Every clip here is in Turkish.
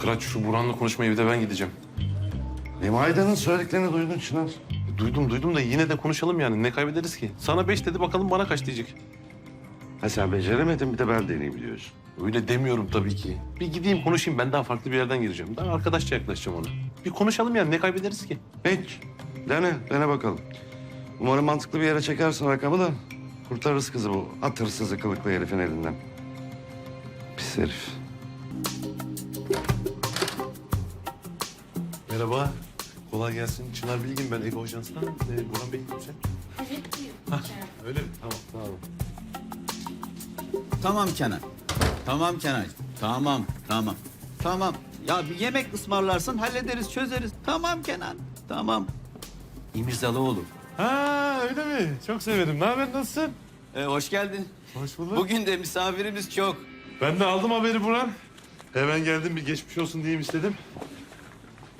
Kıraç şu Burhan'la konuşmaya bir de ben gideceğim. Limayda'nın söylediklerini duydun Çınar. Duydum duydum da yine de konuşalım yani. Ne kaybederiz ki? Sana beş dedi bakalım bana kaç diyecek. Ha sen beceremedin bir de ben deneyeyim diyorsun. Öyle demiyorum tabii ki. Bir gideyim konuşayım. Ben daha farklı bir yerden gireceğim. Daha arkadaşça yaklaşacağım ona. Bir konuşalım yani. Ne kaybederiz ki? Hiç. Dene, dene bakalım. Umarım mantıklı bir yere çekersin rakamı da kurtarırız kızı bu at hırsızı kılıklı herifin elinden. Pis herif. Merhaba. Kolay gelsin. Çınar Bilgin ben Ego Ajans'tan. Ee, Burhan Bey sen? Hah, öyle mi? Tamam, tamam. Tamam Kenan. Tamam Kenan. Tamam, tamam. Tamam. Ya bir yemek ısmarlarsın hallederiz, çözeriz. Tamam Kenan. Tamam. İmirzalıoğlu. Ha öyle mi? Çok severim. Ne haber? Nasılsın? Ee, hoş geldin. Hoş bulduk. Bugün de misafirimiz çok. Ben de aldım haberi Burhan. Hemen geldim bir geçmiş olsun diyeyim istedim.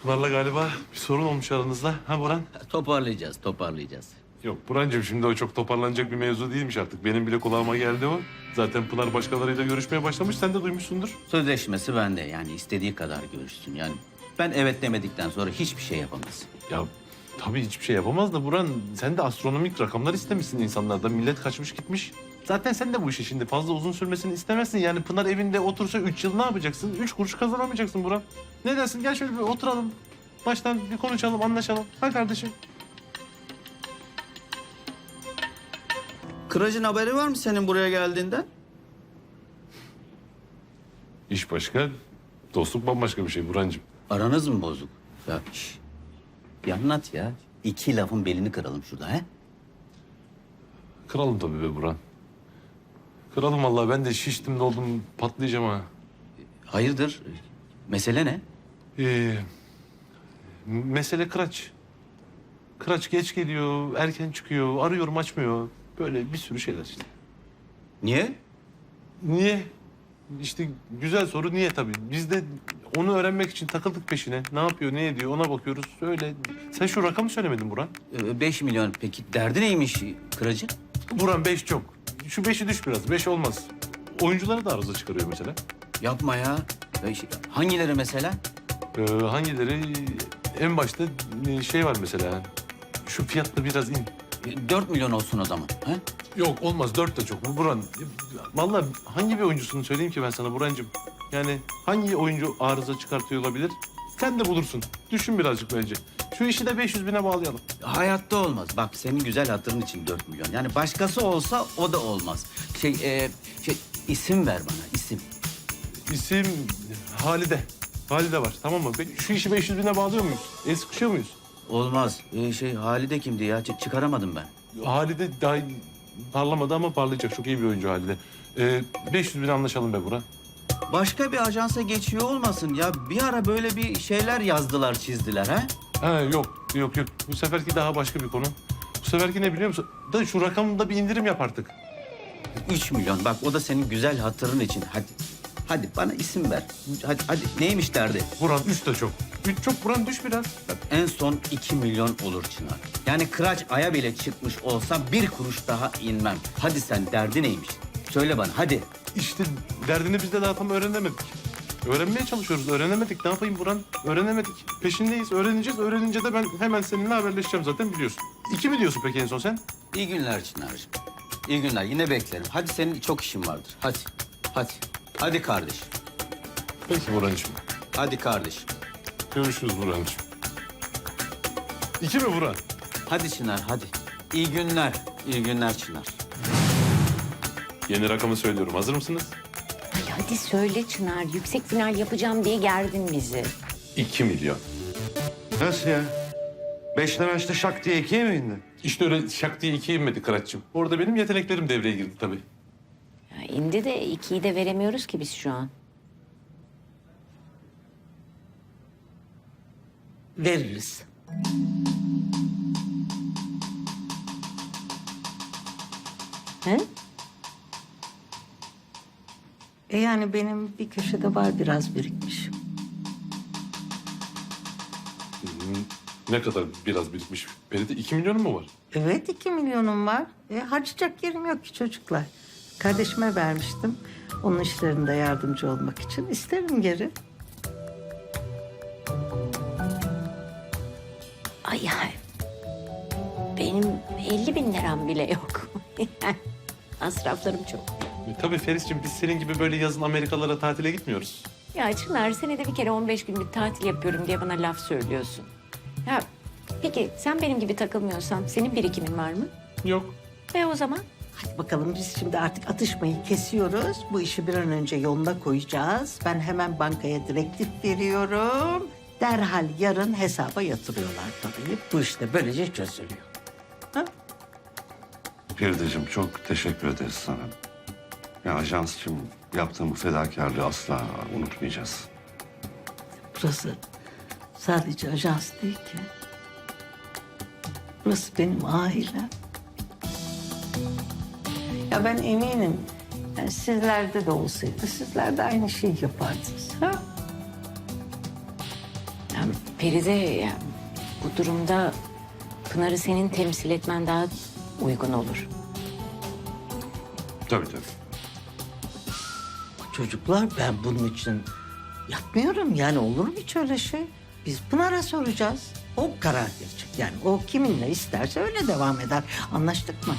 Pınar'la galiba bir sorun olmuş aranızda. Ha Burhan? Toparlayacağız, toparlayacağız. Yok Burhan'cığım şimdi o çok toparlanacak bir mevzu değilmiş artık. Benim bile kulağıma geldi o. Zaten Pınar başkalarıyla görüşmeye başlamış. Sen de duymuşsundur. Sözleşmesi bende yani istediği kadar görüşsün yani. Ben evet demedikten sonra hiçbir şey yapamaz. Ya tabii hiçbir şey yapamaz da Burhan sen de astronomik rakamlar istemişsin insanlardan. Millet kaçmış gitmiş. Zaten sen de bu işi şimdi fazla uzun sürmesini istemezsin. Yani Pınar evinde otursa üç yıl ne yapacaksın? Üç kuruş kazanamayacaksın Burhan. Ne dersin? Gel şöyle bir oturalım. Baştan bir konuşalım, anlaşalım. Ha kardeşim? Kıracın haberi var mı senin buraya geldiğinden? İş başka, dostluk bambaşka bir şey Burhan'cığım. Aranız mı bozuk? Ya şş. Bir anlat ya. İki lafın belini kıralım şurada he? Kralım tabii be Burhan. Kralım vallahi ben de şiştim doldum patlayacağım ha. Hayırdır? Mesele ne? Ee, mesele Kıraç. Kıraç geç geliyor, erken çıkıyor, arıyorum açmıyor. Böyle bir sürü şeyler işte. Niye? Niye? İşte güzel soru niye tabii. Biz de onu öğrenmek için takıldık peşine. Ne yapıyor, ne ediyor ona bakıyoruz. Öyle. Sen şu rakamı söylemedin Burhan. Ee, Beş milyon. Peki derdi neymiş kıracı? Burhan beş çok. Şu beşi düş biraz. Beş olmaz. Oyuncuları da arıza çıkarıyor mesela. Yapma ya. Ya Hangileri mesela? Ee, hangileri? En başta e, şey var mesela. Şu fiyatta biraz in. E, Dört milyon olsun o zaman. He? Yok olmaz. Dört de çok. Bu Burhan. Vallahi hangi bir oyuncusunu söyleyeyim ki ben sana Burhan'cığım? Yani hangi oyuncu arıza çıkartıyor olabilir? Sen de bulursun. Düşün birazcık bence. Şu işi de 500 bine bağlayalım. Hayatta olmaz. Bak senin güzel hatırın için dört milyon. Yani başkası olsa o da olmaz. Şey, e, şey isim ver bana isim. İsim Halide. Halide var tamam mı? Peki Şu işi 500 bine bağlıyor muyuz? El sıkışıyor muyuz? Olmaz. E, şey Halide kimdi ya? Ç- çıkaramadım ben. Halide daha parlamadı ama parlayacak. Çok iyi bir oyuncu Halide. Ee, 500 bine anlaşalım be Burhan. Başka bir ajansa geçiyor olmasın ya. Bir ara böyle bir şeyler yazdılar, çizdiler ha? Ha yok yok yok. Bu seferki daha başka bir konu. Bu seferki ne biliyor musun? Da şu rakamda bir indirim yap artık. Üç milyon. Bak o da senin güzel hatırın için. Hadi. Hadi bana isim ver. Hadi, hadi. Neymiş derdi? Burhan 3 de çok. 3 çok Burhan düş biraz. Bak en son iki milyon olur Çınar. Yani kıraç aya bile çıkmış olsa bir kuruş daha inmem. Hadi sen derdi neymiş? Söyle bana hadi. İşte derdini biz de daha tam öğrenemedik. Öğrenmeye çalışıyoruz. Öğrenemedik. Ne yapayım Burhan? Öğrenemedik. Peşindeyiz. Öğreneceğiz. Öğrenince de ben hemen seninle haberleşeceğim zaten biliyorsun. İki mi diyorsun peki en son sen? İyi günler Çınar'cığım. İyi günler. Yine beklerim. Hadi senin çok işin vardır. Hadi. Hadi. Hadi kardeş. Peki Burhan'cığım. Hadi kardeş. Görüşürüz Burhan'cığım. İki mi Burhan? Hadi Çınar hadi. İyi günler. İyi günler Çınar. Yeni rakamı söylüyorum. Hazır mısınız? Hadi söyle Çınar. Yüksek final yapacağım diye gerdin bizi. İki milyon. Nasıl ya? Beşten açtı şak diye ikiye mi indi? İşte öyle şak diye ikiye inmedi Kıraç'cığım. Orada benim yeteneklerim devreye girdi tabii. Ya indi de ikiyi de veremiyoruz ki biz şu an. Veririz. He? E yani benim bir köşede var biraz birikmiş. Ne kadar biraz birikmiş? Peride iki milyonun mu var? Evet iki milyonum var. E, harcayacak yerim yok ki çocuklar. Kardeşime vermiştim. Onun işlerinde yardımcı olmak için. isterim geri. Ay ay. Benim 50 bin liram bile yok. Masraflarım çok. E, tabii Feris'ciğim biz senin gibi böyle yazın Amerikalara tatile gitmiyoruz. Ya Çınar senede bir kere 15 gün bir tatil yapıyorum diye bana laf söylüyorsun. Ya peki sen benim gibi takılmıyorsan senin birikimin var mı? Yok. E o zaman Hadi bakalım biz şimdi artık atışmayı kesiyoruz. Bu işi bir an önce yoluna koyacağız. Ben hemen bankaya direktif veriyorum. Derhal yarın hesaba yatırıyorlar parayı. Bu iş de böylece çözülüyor. Feride'cim çok teşekkür ederiz sana. Ya ajans için yaptığım bu fedakarlığı asla unutmayacağız. Burası sadece ajans değil ki. Burası benim ailem. Ya ben eminim yani sizlerde de olsaydı sizler de aynı şeyi yapardınız. Ha? yani Feride ya, bu durumda Pınar'ı senin temsil etmen daha uygun olur. Tabii tabii. Çocuklar ben bunun için yapmıyorum. Yani olur mu hiç öyle şey? Biz Pınar'a soracağız. O karar verecek. Yani o kiminle isterse öyle devam eder. Anlaştık mı?